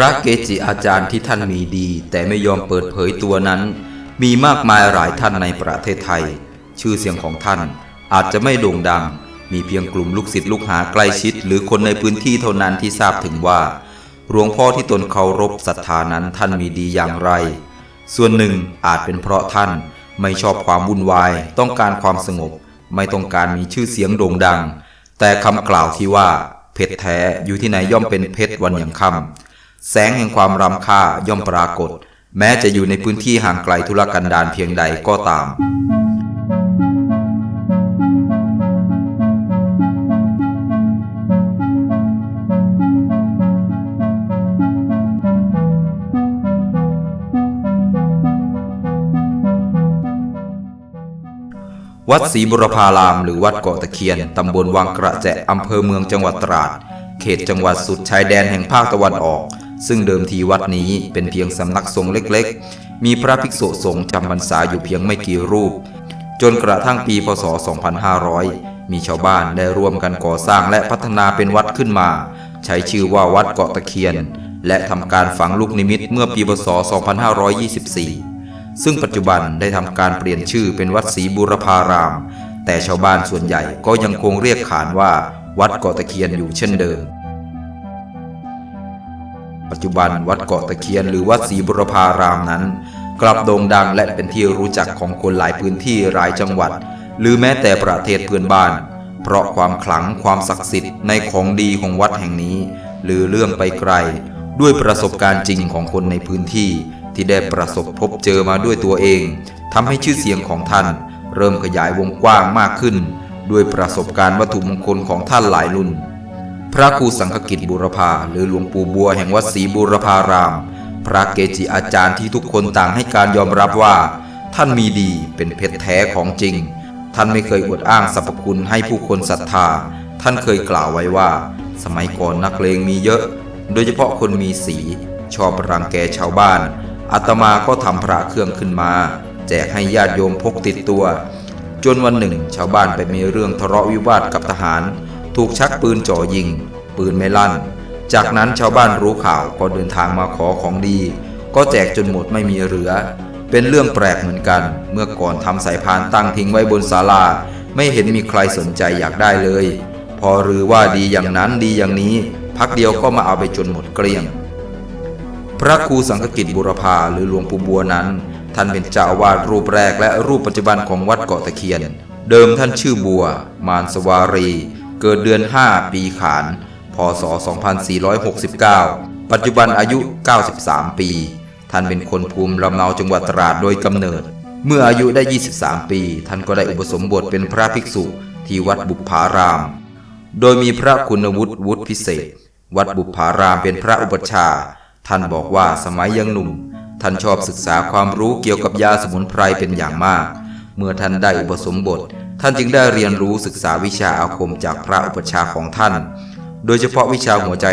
พระเกจิอาจารย์ที่ท่านมีดี แต่ไม่ยอมเปิดเผยตัวนั้น มีมากมายหลายท่านในประเทศไทย ชื่อเสียงของท่านอาจจะไม่โด่งดัง มีเพียงกลุ่มลูกศิษย์ลูกหาใกล้ชิด หรือคนในพื้นที่เท่านั้นที่ทราบถึงว่าหลวงพ่อที่ตนเคารพศรัทธานั้นท่านมีดีอย่างไร ส่วนหนึ่งอาจเป็นเพราะท่านไม่ชอบความวุ่นวาย ต้องการความสงบ ไม่ต้องการมีชื่อเสียงโด่งดัง แต่คำกล่าวที่ว่า เพชรแท้อยู่ที่ไหนย่อมเป็นเพชรวันอย่างค่ำ แสงแห่งความรำค่าย่อมปรากฏ แม้จะอยู่ในพื้นที่ห่างไกลธุรกันดารเพียงใดก็ตาม วัดศรีบุรพาราม หรือวัดเกาะตะเคียน ตำบลวังกระแจอำเภอเมืองจังหวัดตราด เขตจังหวัดสุดชายแดนแห่งภาคตะวันออก ซึ่งเดิมทีวัดนี้เป็นเพียงสำนักสงฆ์เล็กๆ มีพระภิกษุสงฆ์จำพรรษาอยู่เพียงไม่กี่รูป จนกระทั่งปีพศ 2500 มีชาวบ้านได้ร่วมกันก่อสร้างและพัฒนาเป็นวัดขึ้นมา ใช้ชื่อว่าวัดเกาะตะเคียน และทำการฝังลูกนิมิตเมื่อปีพศ 2524 ซึ่งปัจจุบันได้ทำการเปลี่ยนชื่อเป็นวัดศรีบุรพาราม แต่ชาวบ้านส่วนใหญ่ก็ยังคงเรียกขานว่า วัดเกาะตะเคียนอยู่เช่นเดิม ปัจจุบันวัดเกาะตะเคียนหรือวัดศรีบุรพารามนั้น กลับโด่งดังและเป็นที่รู้จักของคนหลายพื้นที่หลายจังหวัด หรือแม้แต่ประเทศเพื่อนบ้าน เพราะความขลังความศักดิ์สิทธิ์ในของดีของวัดแห่งนี้ หรือเรื่องไปไกล ด้วยประสบการณ์จริงของคนในพื้นที่ที่ได้ประสบพบเจอมาด้วยตัวเองทำให้ชื่อเสียงของท่าน เริ่มขยายวงกว้างมากขึ้น ด้วยประสบการณ์วัตถุมงคลของท่านหลายรุ่น พระครูสังฆกิจบุรพาหรือหลวงปู่บัวแห่งวัดศรีบุรพาราม พระเกจิอาจารย์ที่ทุกคนต่างให้การยอมรับว่า ท่านมีดีเป็นเพชรแท้ของจริง ท่านไม่เคยอวดอ้างสรรพคุณให้ผู้คนศรัทธา ท่านเคยกล่าวไว้ว่า สมัยก่อนนักเลงมีเยอะ โดยเฉพาะคนมีสี ชอบรังแกชาวบ้านอาตมาก็ทำพระเครื่องขึ้นมา แจกให้ญาติโยมพกติดตัว จนวันหนึ่ง ชาวบ้านไปมีเรื่องทะเลาะวิวาทกับทหาร ถูกชักปืนจ่อยิง ปืนไม่ลั่น จากนั้นชาวบ้านรู้ข่าวก็เดินทางมาขอของดี ก็แจกจนหมดไม่มีเหลือ เป็นเรื่องแปลกเหมือนกัน เมื่อก่อนทำสายพานตั้งทิ้งไว้บนศาลา ไม่เห็นมีใครสนใจอยากได้เลย พอรือว่าดีอย่างนั้นดีอย่างนี้ พักเดียวก็มาเอาไปจนหมดเกลี้ยง พระครูสังฆกิจบุรพาหรือหลวงปู่บัวนั้น ท่านเป็นเจ้าวาสรูปแรกและรูปปัจจุบันของวัดเกาะตะเคียนเดิมท่านชื่อบัว มารสวารี เกิดเดือน 5 ปีขาน พศ 2469 ปัจจุบันอายุ 93 ปี ท่านเป็นคนภูมิลำเนาจังหวัดตราดโดยกำเนิด เมื่ออายุได้ 23 ปี ท่านก็ได้อุปสมบทเป็นพระภิกษุที่วัดบุพาราม โดยมีพระคุณวุฒิวุฒิพิเศษ วัดบุพารามเป็นพระอุปชา ท่านบอกว่าสมัยยังหนุ่ม ท่านชอบศึกษาความรู้เกี่ยวกับยาสมุนไพรเป็นอย่างมาก เมื่อท่านได้อุปสมบท ท่านจึงได้เรียนรู้ศึกษาวิชาอาคมจากพระอุปชาของท่าน โดยเฉพาะวิชาหัวใจ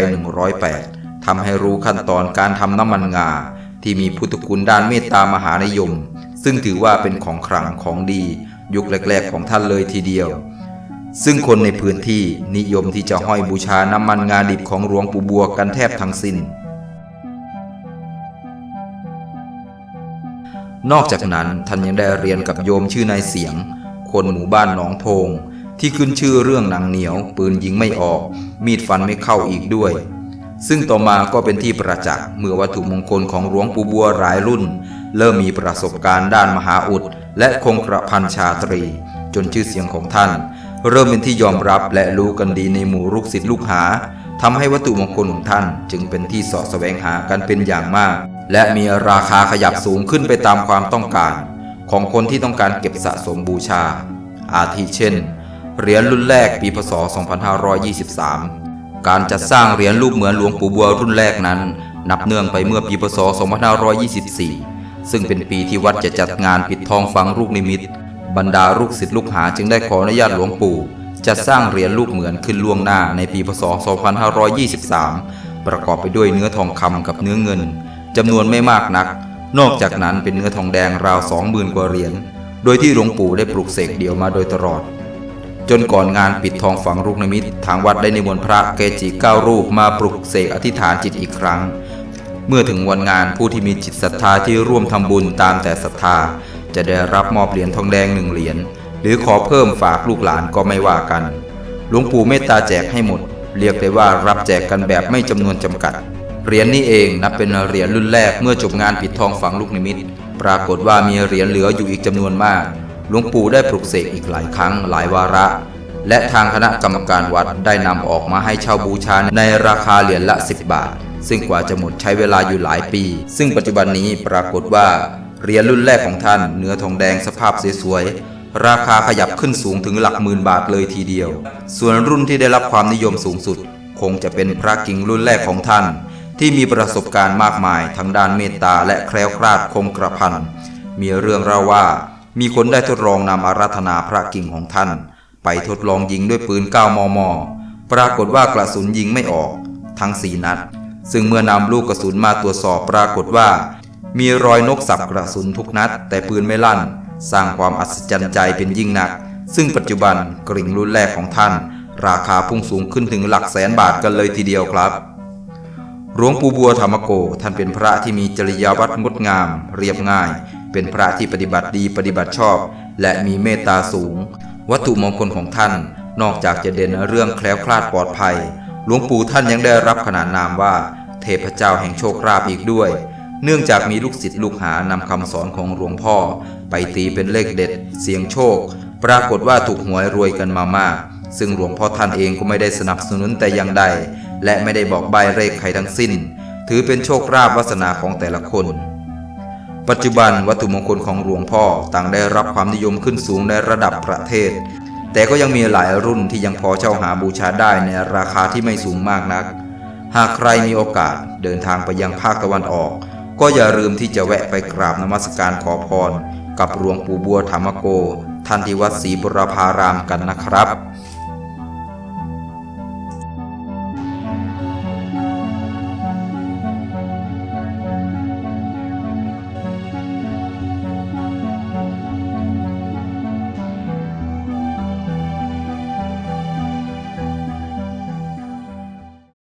108ทำให้รู้ขั้นตอนการทำน้ำมันงา ที่มีพุทธคุณด้านเมตตามหานิยม ซึ่งถือว่าเป็นของขลังของดี ยุคแรกๆของท่านเลยทีเดียว ซึ่งคนในพื้นที่นิยมที่จะห้อยบูชาน้ำมันงาดิบของหลวงปู่บัวกันแทบทั้งสิ้นนอกจากนั้นท่านยังได้เรียนกับโยมชื่อนายเสียง คนหมู่บ้านหนองโพง ที่ขึ้นชื่อเรื่องหนังเหนียว ปืนยิงไม่ออก มีดฟันไม่เข้าอีกด้วย ซึ่งต่อมาก็เป็นที่ประจักษ์เมื่อวัตถุมงคลของหลวงปู่บัวหลายรุ่น เริ่มมีประสบการณ์ด้านมหาอุด และคงกระพันชาตรี จนชื่อเสียงของท่าน เริ่มเป็นที่ยอมรับและรู้กันดีในหมู่ลูกศิษย์ลูกหาทำให้วัตถุมงคลของท่านจึงเป็นที่สาะแสวงหากันเป็นอย่างมาก และมีราคาขยับสูงขึ้นไปตามความต้องการ ของคนที่ต้องการเก็บสะสมบูชา อาทิเช่น เหรียญรุ่นแรกปีพศ 2523 การจัดสร้างเหรียญรูปเหมือนหลวงปู่บัวรุ่นแรกนั้น นับเนื่องไปเมื่อปีพศ 2524 ซึ่งเป็นปีที่วัดจะจัดงานปิดทองฝังลูกนิมิต บรรดาลูกศิษย์ลูกหาจึงได้ขออนุญาตหลวงปู่จัดสร้างเหรียญรูปเหมือนขึ้นล่วงหน้าในปีพศ 2523 ประกอบไปด้วยเนื้อทองคำกับเนื้อเงินจำนวนไม่มากนัก นอกจากนั้นเป็นเนื้อทองแดงราว20,000กว่าเหรียญ โดยที่หลวงปู่ได้ปลูกเสกเดี่ยวมาโดยตลอด จนก่อนงานปิดทองฝังลูกนิมิต ทางวัดได้นิมนต์พระเกจิเก้ารูปมาปลุกเสกอธิษฐานจิตอีกครั้ง เมื่อถึงวันงานผู้ที่มีจิตศรัทธาที่ร่วมทำบุญตามแต่ศรัทธา จะได้รับมอบเหรียญทองแดงหนึ่งเหรียญ หรือขอเพิ่มฝากลูกหลานก็ไม่ว่ากัน หลวงปู่เมตตาแจกให้หมด เรียกได้ว่ารับแจกกันแบบไม่จำนวนจำกัด เหรียญนี้เองนับเป็นเหรียญรุ่นแรกเมื่อจบงานปิดทองฝังลูกนิมิต ปรากฏว่ามีเหรียญเหลืออยู่อีกจำนวนมาก หลวงปู่ได้ปลุกเสกอีกหลายครั้งหลายวาระ และทางคณะกรรมการวัดได้นำออกมาให้เช่าบูชาในราคาเหรียญละ 10 บาท ซึ่งกว่าจะหมดใช้เวลาอยู่หลายปี ซึ่งปัจจุบันนี้ปรากฏว่าเหรียญรุ่นแรกของท่านเนื้อทองแดงสภาพสวยๆราคาขยับขึ้นสูงถึงหลักหมื่นบาทเลยทีเดียว ส่วนรุ่นที่ได้รับความนิยมสูงสุด คงจะเป็นพระกิ่งรุ่นแรกของท่าน ที่มีประสบการณ์มากมายทั้งด้านเมตตาและแคล้วคลาดคมกระพัน มีเรื่องเล่าว่า มีคนได้ทดลองนำอาราธนาพระกิ่งของท่าน ไปทดลองยิงด้วยปืน 9 มม ปรากฏว่ากระสุนยิงไม่ออก ทั้ง4นัด ซึ่งเมื่อนำลูกกระสุนมาตรวจสอบปรากฏว่า มีรอยนกสับกระสุนทุกนัด แต่ปืนไม่ลั่น สร้างความอัศจรรย์ใจเป็นยิ่งนัก ซึ่งปัจจุบันกริ่งรุ่นแรกของท่าน ราคาพุ่งสูงขึ้นถึงหลักแสนบาทกันเลยทีเดียวครับ หลวงปู่บัวธรรมโก ท่านเป็นพระที่มีจริยาวัตรงดงาม เรียบง่าย เป็นพระที่ปฏิบัติดีปฏิบัติชอบ และมีเมตตาสูง วัตถุมงคลของท่าน นอกจากจะเด่นเรื่องแคล้วคลาดปลอดภัย หลวงปู่ท่านยังได้รับขนานนามว่า เทพเจ้าแห่งโชคลาภอีกด้วย เนื่องจากมีลูกศิษย์ลูกหานำคำสอนของหลวงพ่อ ไปตีเป็นเลขเด็ด เสียงโชค ปรากฏว่าถูกหวยรวยกันมามาก ซึ่งหลวงพ่อท่านเองก็ไม่ได้สนับสนุนแต่อย่างใด และไม่ได้บอกใบเลขใครทั้งสิ้น ถือเป็นโชคลาภวาสนาของแต่ละคน ปัจจุบันวัตถุมงคลของหลวงพ่อต่างได้รับความนิยมขึ้นสูงในระดับประเทศ แต่ก็ยังมีหลายรุ่นที่ยังพอเช่าหาบูชาได้ในราคาที่ไม่สูงมากนัก หากใครมีโอกาสเดินทางไปยังภาคตะวันออก ก็อย่าลืมที่จะแวะไปกราบนมัสการขอพร กับหลวงปู่บัวธรรมโกท่านที่วัดศรีบุรพารามกันนะครับ